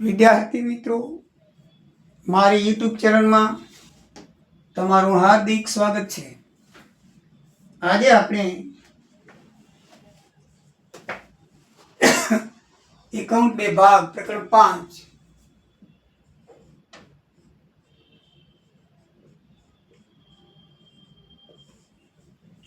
વિદ્યાર્થી મિત્રો, મારી યુટ્યુબ ચેનલમાં તમારું હાર્દિક સ્વાગત છે. આજે આપણે એકાઉન્ટ બે ભાગ, પ્રકરણ પાંચ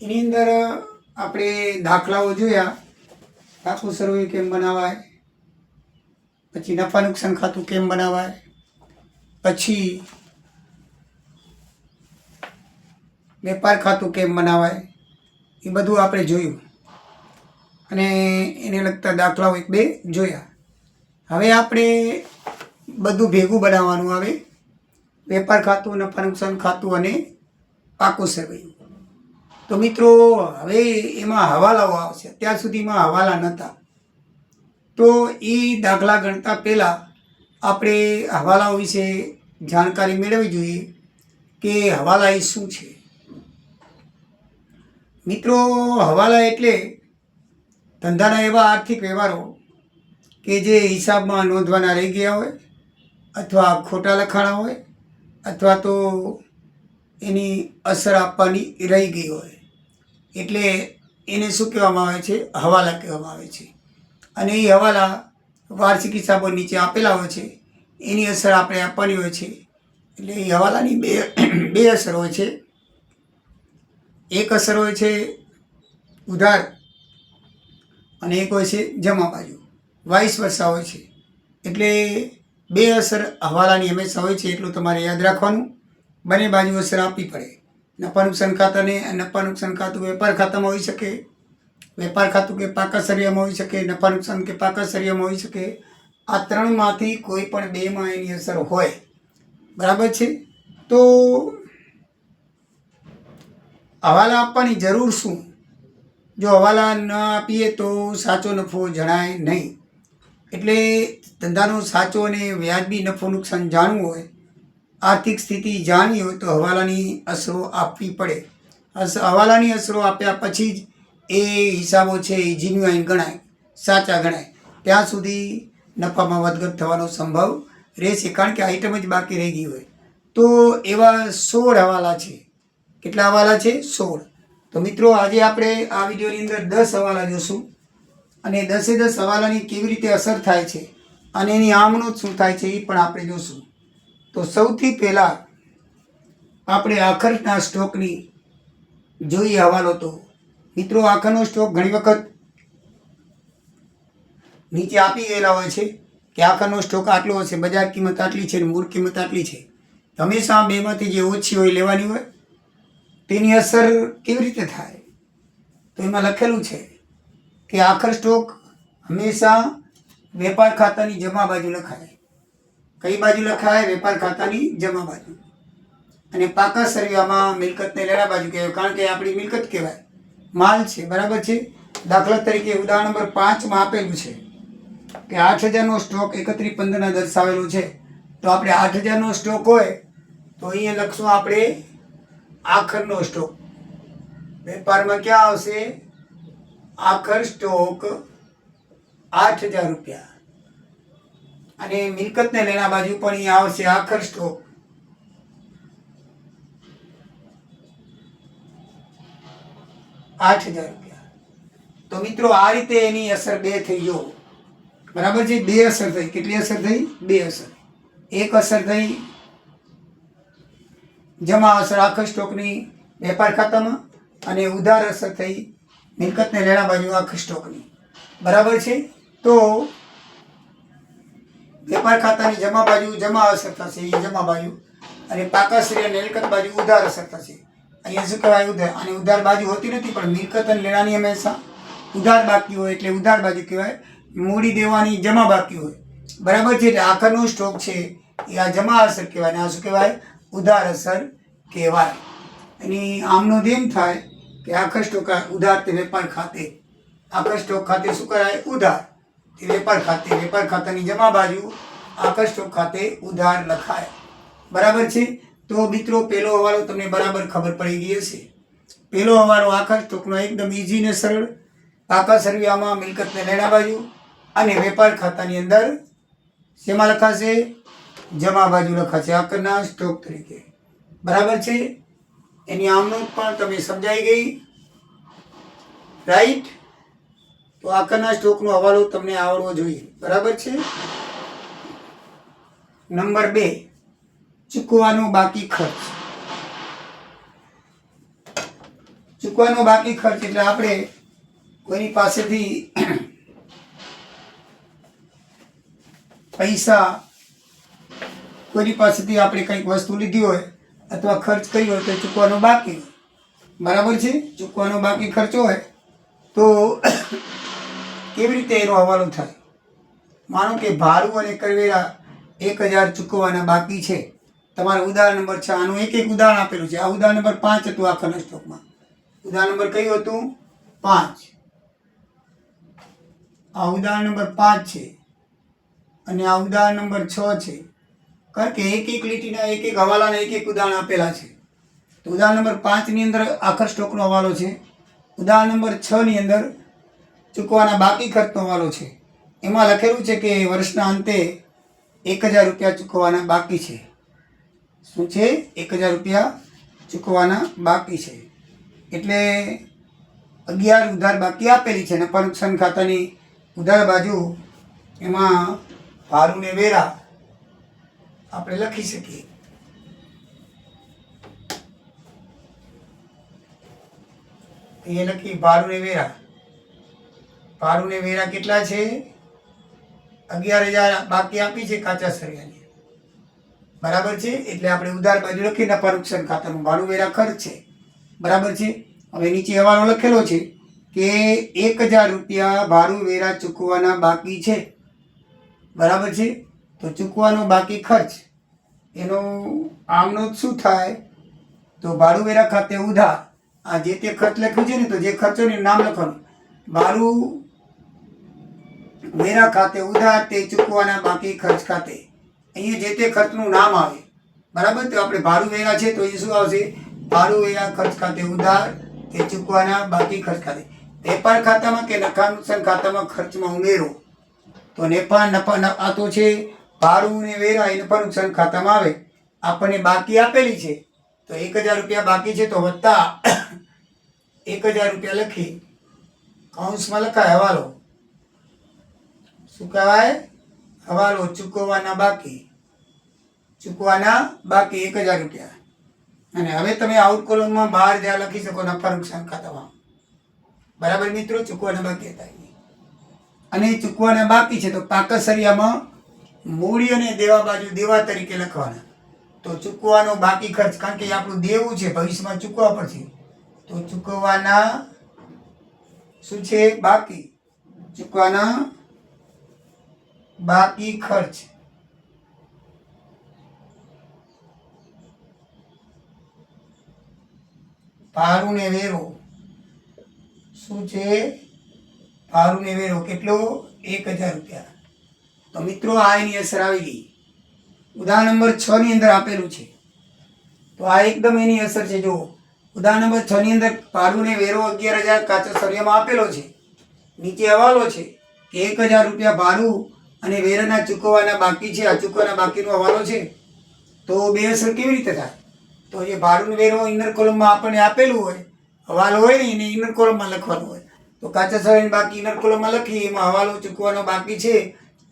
એની અંદર આપણે દાખલાઓ જોયા. ટાકુ સર્વે કેમ બનાવાય? પછી નફા નુકસાન ખાતું કેમ બનાવાય? પછી વેપાર ખાતું કેમ બનાવાય? એ બધું આપણે જોયું. અને એને લગતા દાખલાઓ એક બે જોયા. હવે આપણે બધું ભેગું બનાવવાનું આવે. વેપાર ખાતું, નફા નુકસાન ખાતું અને પાકું સર્વે તો મિત્રો, હવે એમાં હવાલાઓ આવશે. અત્યાર સુધીમાં હવાલા નહોતા તો એ દાખલા ગણતા પહેલાં આપણે હવાલાઓ વિશે જાણકારી મેળવવી જોઈએ કે હવાલા એ શું છે. મિત્રો, હવાલા એટલે ધંધાના એવા આર્થિક વ્યવહારો કે જે હિસાબમાં નોંધવાના રહી ગયા હોય અથવા ખોટા લખાણા હોય અથવા તો એની અસર આપવાની રહી ગઈ હોય. એટલે એને શું કહેવામાં આવે છે? હવાલા કહેવામાં આવે છે. અને એ હવાલા વાર્ષિક હિસાબો નીચે આપેલા હોય છે. એની અસર આપણે આપવાની હોય છે. એટલે એ હવાલાની બે બે અસર હોય છે. એક અસર હોય છે ઉધાર અને એક હોય છે જમા બાજુ. વાઇસ વર્ષા હોય છે. એટલે બે અસર હવાલાની હંમેશા હોય છે એટલું તમારે યાદ રાખવાનું. બંને બાજુ અસર આપવી પડે. નફા નુકસાન ખાતાને નફા નુકસાન ખાતું વેપાર ખાતામાં હોઈ શકે. વેપાર ખાતું કે પાકા સરિયામાં હોઈ શકે, નફા નુકસાન કે પાકા સરિયામાં હોઈ શકે, આ ત્રણમાંથી કોઈ પણ બેમાં એની અસર હોય. બરાબર છે? તો હવાલા આપવાની જરૂર શું? જો હવાલા ન આપીએ તો સાચો નફો જણાય નહીં. એટલે ધંધાનો સાચો અને વ્યાજબી નફો નુકસાન જાણવું હોય, આર્થિક સ્થિતિ જાણવી હોય તો હવાલાની અસરો આપવી પડે. હવાલાની અસરો આપ્યા પછી જ એ હિસાબો છે એ જીન્યુઆઇન ગણાય, સાચા ગણાય. ત્યાં સુધી નફામાં વધઘટ થવાનો સંભવ રહેશે, કારણ કે આઈટમ જ બાકી રહી ગઈ હોય. તો એવા સોળ હવાલા છે. કેટલા હવાલા છે? સોળ. તો મિત્રો, આજે આપણે આ વિડીયોની અંદર દસ હવાલા જોશું. અને દસે દસ હવાલાની કેવી રીતે અસર થાય છે અને એની આમનો શું થાય છે એ પણ આપણે જોશું. તો સૌથી પહેલાં આપણે આખરના સ્ટોકની જોઈએ હવાલો તો મિત્રો આખરનો સ્ટોક ઘણી વખત નીચે આપી ગયેલા હોય છે કે આખરનો સ્ટોક આટલો હશે, બજાર કિંમત આટલી છે મૂળ કિંમત આટલી છે. હંમેશા બેમાંથી જે ઓછી હોય લેવાની હોય? તેની અસર કેવી રીતે થાય? તો એમાં લખેલું છે કે આખર સ્ટોક હંમેશા વેપાર ખાતાની જમા બાજુ લખાય. કઈ બાજુ લખાય? વેપાર ખાતાની જમા બાજુ. અને પાકા સરિયામાં મિલકતને લેડા બાજુ કહેવાય. કારણ કે આપણી મિલકત કહેવાય. માલ છે, બરાબર છે? દાખલા તરીકે ઉદાહરણ નંબર પાંચમાં આપેલું છે કે આઠ હજારનો સ્ટોક એકત્રીસ પંદરના દર્શાવેલો છે. તો આપણે આઠ હજારનો સ્ટોક હોય, તો અહીંયા લખશું આપણે આખરનો સ્ટોક. વેપારમાં ક્યાં આવશે? આખર સ્ટોક આઠ હજાર રૂપિયા. અને મિલકતને લેના બાજુ પણ અહીંયા આવશે આખર સ્ટોક. આઠ હજાર રૂપિયા. તો મિત્રો, આ રીતે એની અસર બે થઈ. જો, બરાબર છે? બે અસર થઈ. કેટલી અસર થઈ? બે અસર. એક અસર થઈ જમા અસર આખર સ્ટોકની વેપાર ખાતામાં અને ઉધાર અસર થઈ મિલકતને લેણા બાજુ આખર સ્ટોકની. બરાબર છે? તો વેપાર ખાતાની જમા બાજુ જમા અસર થશે એ જમા બાજુ. અને પાકાશ્રી અને મિલકત બાજુ ઉધાર અસર થશે. અહીંયા શું કહેવાય ઉધાર અને ઉધાર બાજુ હોતી નથી, પણ મિલકત અને લેણાની હંમેશા. ઉધાર બાકી હોય એટલે ઉધાર બાજુ કહેવાય. મૂડી દેવાની જમા બાકી હોય. બરાબર છે એટલે આખરનો સ્ટોક છે એ આ જમા અસર કહેવાય. અને આ શું કહેવાય? ઉધાર અસર કહેવાય. એની આમનો એમ થાય કે આખર સ્ટોક ઉધાર તે વેપાર ખાતે. આખર સ્ટોક ખાતે શું કરાય? ઉધાર. તે વેપાર ખાતે. વેપાર ખાતાની જમા બાજુ આખર સ્ટોક ખાતે ઉધાર લખાય. બરાબર છે? તો મિત્રો પહેલો હવાલો તમને બરાબર ખબર પડી ગઈ હશે. પહેલો હવાલો આખર સ્ટોકનો એકદમ ઇઝી ને સરળ. પાકા સરવિયામાં મિલકતને લેણા બાજુ અને વેપાર ખાતાની અંદર શેમાં લખાશે, જમા બાજુ લખાશે આકરના સ્ટોક તરીકે. બરાબર છે? એની આમનું પણ તમે સમજાઈ ગઈ. રાઈટ તો આકરના સ્ટોકનો હવાલો તમને આવડવો જોઈએ. બરાબર છે? નંબર બે. ચૂકવાનો બાકી ખર્ચ. ચૂકવાનો બાકી ખર્ચ એટલે આપણે કોઈની પાસેથી પૈસા, કોઈની પાસેથી આપણે કંઈક વસ્તુ લીધી હોય અથવા ખર્ચ કર્યો હોય તો ચૂકવાનો બાકી બરાબર છે? ચૂકવાનો બાકી ખર્ચ હોય તો કેવી રીતે એનો હવાલો થાય? માનો કે ભાડું અને કરવેરા એક હજાર ચૂકવવાના બાકી છે. તમારો ઉદાહરણ નંબર છ, આનું એક એક ઉદાહરણ આપેલું છે. આ ઉદાહરણ નંબર પાંચ હતું આખા સ્ટોકમાં. ઉદાહરણ નંબર કયું હતું? પાંચ. આ ઉદાહરણ નંબર પાંચ છે. અને આ ઉદાહરણ નંબર છ છે. કારણ કે એક એક લીટીના એક એક હવાલાના એક એક ઉદાહરણ આપેલા છે. તો ઉદાહરણ નંબર પાંચની અંદર આખર સ્ટોકનો હવાલો છે. ઉદાહરણ નંબર છની અંદર ચૂકવાના બાકી ખર્ચનો હવાલો છે. એમાં લખેલું છે કે વર્ષના અંતે એક હજાર રૂપિયા ચૂકવવાના બાકી છે. શું છે? એક હજાર રૂપિયા ચૂકવાના બાકી છે. એટલે અગિયાર ઉધાર બાકી આપેલી છે અને પરોક્ષણ ખાતાની ઉધાર બાજુ એમાં ભારુને વેરા આપણે લખી શકીએ. એ લખી ભાડું ને વેરા. ભાડું વેરા કેટલા છે? અગિયાર હજાર બાકી આપી છે કાચા સરિયાની બરાબર છે? એટલે આપણે ઉધાર બાજુ લખીને પરોક્ષણ ખાતાનું ભાડું વેરા ખર્ચ છે. બરાબર છે? હવે નીચે હવાલો લખેલો છે કે એક હજાર રૂપિયા ભાડું વેરા ચૂકવવાના બાકી છે. બરાબર છે? તો ચૂકવાનો બાકી ખર્ચ, એનો આમનો શું થાય? તો ભાડું વેરા ખાતે ઉધાર. આ જે તે ખર્ચ લખ્યું છે ને, તો જે ખર્ચોનું નામ લખવાનું. ભાડું વેરા ખાતે ઉધાર તે ચૂકવાના બાકી ખર્ચ ખાતે. અહીંયા જે તે ખર્ચનું નામ આવે, બરાબર? તો આપણે ભાડું વેરા છે તો એ શું આવશે? ભાડું વેરા ખર્ચ ખાતે ઉધાર કે ચૂકવાના, બાકી ખર્ચ ખાતે. વેપાર ખાતામાં કે નફા નુકસાન ખાતામાં ખર્ચમાં ઉમેરો. તો નેફા, નફા, આ તો છે, ભાડું ને વેરા એ નફા નુકસાન ખાતામાં આવે. આપણને બાકી આપેલી છે. તો એક હજાર રૂપિયા બાકી છે તો વત્તા એક હજાર રૂપિયા લખી, કૌંસમાં લખાય હવાલો. શું કહેવાય? હવાલો ચૂકવવાના બાકી. ચૂકવાના બાકી એક હજાર રૂપિયા. અને હવે તમે આઉટ કોલમમાં બહાર જ્યાં લખી શકો નફા નુકસાન ખાતામાં. બરાબર મિત્રો? ચૂકવાના બાકી હતા એ. અને ચૂકવાના બાકી છે તો પાકસરિયામાં મૂડી અને દેવા બાજુ દેવા તરીકે લખવાના. તો ચૂકવાનો બાકી ખર્ચ, કારણ કે એ આપણું દેવું છે, ભવિષ્યમાં ચૂકવા પડશે. તો ચૂકવવાના શું છે? બાકી. ચૂકવાના બાકી ખર્ચ. ભાડું ને વેરો. શું છે? ભાડું ને વેરો કેટલો? એક હજાર રૂપિયા. તો મિત્રો, આ એની અસર આવી ગઈ. ઉદાહરણ નંબર છ ની અંદર આપેલું છે. તો આ એકદમ એની અસર છે. જુઓ. ઉદાહરણ નંબર છ ની અંદર ભાડું ને વેરો અગિયાર હજાર કાચો સળિયામાં આપેલો છે. નીચે હવાલો છે કે એક હજાર રૂપિયા ભાડું અને વેરાના ચૂકવવાના બાકી છે. આ ચૂકવવાના બાકીનો હવાલો છે. તો બે અસર કેવી રીતે થાય? તો એ ભાડું વેરો ઇનર કોલમમાં આપણને આપેલું હોય, હવાલો હોય ને એને ઇનર કોલમમાં લખવાનું હોય. તો કાચા સળાઈને બાકી ઇનર કોલમમાં લખી એમાં હવાલો ચૂકવાનો બાકી છે.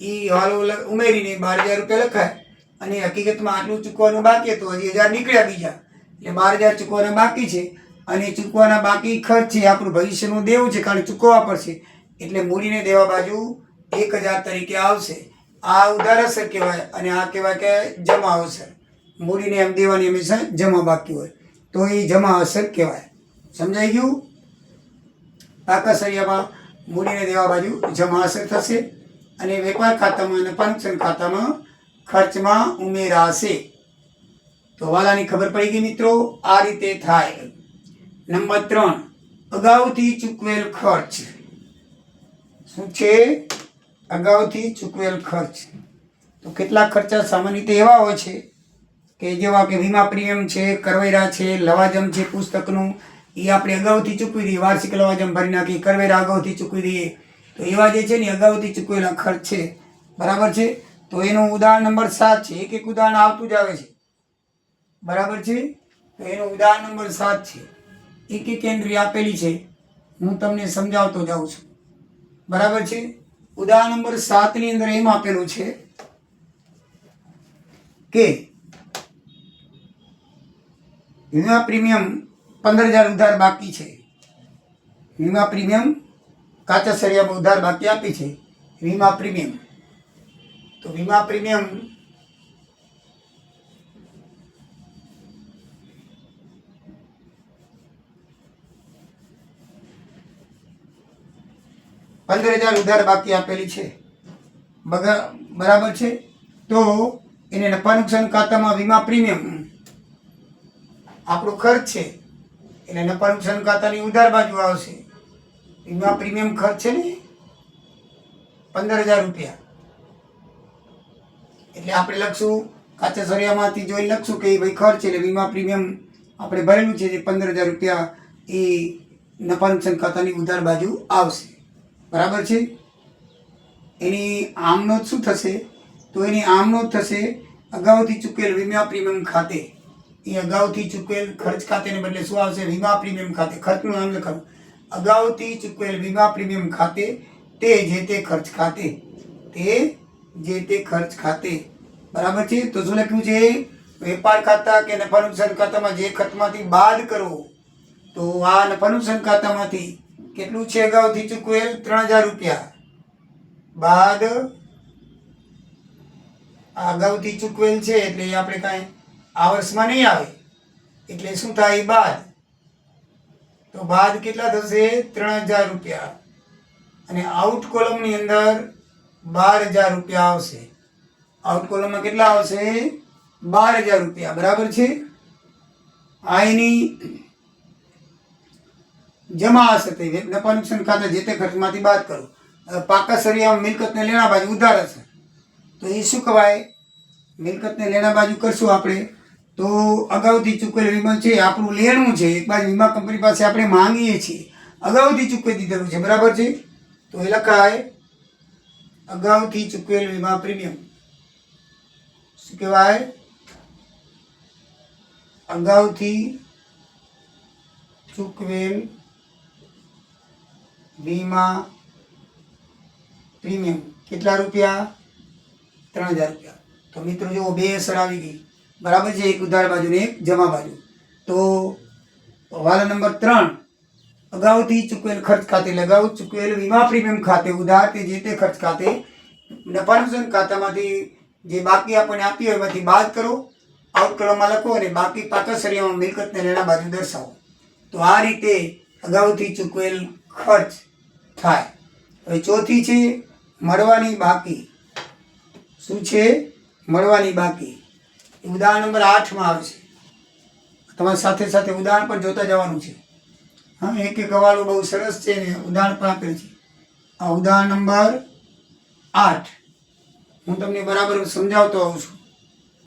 એ હવાલો ઉમેરીને બાર હજાર રૂપિયા લખાય. અને હકીકતમાં આટલું ચૂકવાનું બાકી હતું, હજી હજાર નીકળ્યા બીજા. એટલે બાર હજાર ચૂકવાના બાકી છે. અને ચૂકવાના બાકી ખર્ચ છે આપણું ભવિષ્યનું દેવું છે કારણ ચૂકવવા પડશે. એટલે મૂડીને દેવા બાજુ એક હજાર તરીકે આવશે. આ ઉધાર અસર કહેવાય અને આ કહેવાય કે જમા અવસર મૂડીને એમ દેવાની હંમેશા જમા બાકી હોય. તો એ જમા અસર કહેવાય. સમજાઈ ગયું? પાકા સરિયામાં મૂડીને દેવા બાજુ જમા અસર થશે અને વેપાર ખાતામાં અને પંચન ખાતામાં ખર્ચમાં ઉમેરાશે તો વાલાની ખબર પડી ગઈ મિત્રો? આ રીતે થાય. નંબર ત્રણ. અગાઉથી ચૂકવેલ ખર્ચ. શું છે? અગાઉથી ચૂકવેલ ખર્ચ. તો કેટલાક ખર્ચા સામાન્ય રીતે એવા હોય છે? કે જેવા કે વીમા પ્રીમિયમ છે, કરવેરા છે, લવાજમ છે, પુસ્તકનું એ આપણે અગાઉથી ચૂકવી દઈએ. વાર્ષિક લવાજમ ભરી નાખીએ, કરવેરા અગાઉથી ચૂકવી દઈએ. તો એવા જે છે ને અગાઉથી ચૂકવેલા ખર્ચ છે. બરાબર છે? તો એનું ઉદાહરણ નંબર સાત છે. એક એક ઉદાહરણ આવતું જ આવે છે. બરાબર છે? તો એનું ઉદાહરણ નંબર સાત છે. એક એક એન્ટ્રી આપેલી છે. હું તમને સમજાવતો જાઉં છું. બરાબર છે? ઉદાહરણ નંબર સાતની અંદર એમ આપેલું છે કે વીમા પ્રીમિયમ પંદર હજાર ઉધાર બાકી છે. વીમા પ્રીમિયમ કાચા સળિયામાં ઉધાર બાકી આપી છે. વીમા પ્રીમિયમ. તો વીમા પ્રીમિયમ પંદર હજાર ઉધાર બાકી આપેલી છે. બરાબર છે? તો એને નફા નુકસાન ખાતામાં વીમા પ્રીમિયમ આપણો ખર્ચ છે. એટલે નફા નુકસાન ખાતાની ઉધાર બાજુ આવશે. વીમા પ્રીમિયમ ખર્ચ છે ને? પંદર હજાર રૂપિયા. એટલે આપણે લખશું કાચા સરિયામાંથી જોઈ લખશું કે ભાઈ ખર્ચ એટલે વીમા પ્રીમિયમ આપણે ભરેલું છે, જે પંદર હજાર રૂપિયા એ નફા નુકસાન ખાતાની ઉધાર બાજુ આવશે. બરાબર છે? એની આમનો શું થશે? તો એની આમનો થશે, અગાઉથી ચૂકેલ વીમા પ્રીમિયમ ખાતે એ અગાઉથી ચૂકવેલ ખર્ચ ખાતેને બદલે શું આવશે? વીમા પ્રીમિયમ ખાતે. ખર્ચનું નામ લખવાનું અગાઉથી ચૂકવેલ વીમા પ્રીમિયમ ખાતે તે જે તે ખર્ચ ખાતે, તે જે તે ખર્ચ ખાતે. બરાબર છે? તો શું લખ્યું છે? વેપાર ખાતા કે નફા નુકસાન ખાતામાં જે ખર્ચમાંથી બાદ કરો, તો આ નફા નુકસાન ખાતામાંથી કેટલું છે અગાઉથી ચૂકવેલ? ત્રણ હજાર રૂપિયા. બાદ અગાઉથી ચૂકવેલ છે, એટલે આપણે કાંઈ આ વર્ષમાં નહીં આવે. એટલે શું થાય? બાદ. તો બાદ કેટલા થશે? ત્રણ હજાર રૂપિયા. અને આઉટ કોલમની અંદર બાર હજાર રૂપિયા આવશે. આઉટ કોલમમાં કેટલા આવશે? બાર હજાર રૂપિયા. બરાબર છે? આ એની જમા હશે તે. નફા નુકસાન ખાતા જે તે ખર્ચમાંથી બાદ કરો. પાકા સરિયા મિલકતને લેણા બાજુ ઉધાર હશે. તો એ શું કહેવાય? મિલકતને લેણા બાજુ કરશું આપણે. તો અગાઉથી ચૂકવેલ વીમા છે આપણું લેણું છે, એક બાજુ વીમા કંપની પાસે આપણે માંગીએ છીએ. અગાઉથી ચૂકવી દીધેલું છે, બરાબર છે? તો એ લખાય, અગાઉથી ચૂકવેલ વીમા પ્રીમિયમ. શું કહેવાય? અગાઉથી ચૂકવેલ વીમા પ્રીમિયમ. કેટલા રૂપિયા? ત્રણ હજાર રૂપિયા. તો મિત્રો, જુઓ, બે અસર આવી ગઈ. બરાબર છે, એક ઉધાર બાજુ ને એક જમા બાજુ. તો હવાલા નંબર ત્રણ. અગાઉથી ચૂકવેલ ખર્ચ ખાતે લગાવ, ચૂકવેલ વીમા પ્રીમિયમ ખાતે ઉધાર તે જે તે ખર્ચ ખાતે નફાનુસન ખાતામાંથી જે બાકી આપણને આપી હોય એમાંથી બાદ કરો, આઉટ કરવામાં લખો અને બાકી સરિયામાં મિલકતને લેણા બાજુ દર્શાવો. તો આ રીતે અગાઉથી ચૂકવેલ ખર્ચ થાય. હવે ચોથી છે, મળવાની બાકી. શું છે? મળવાની બાકી. ઉદાહરણ નંબર આઠમાં આવે છે. તમારી સાથે સાથે ઉદાહરણ પણ જોતા જવાનું છે. હા, એક એક હવાલો બહુ સરસ છે ને ઉદાહરણ પણ આપેલ છે. આ ઉદાહરણ નંબર આઠ. હું તમને બરાબર સમજાવતો આવું છું.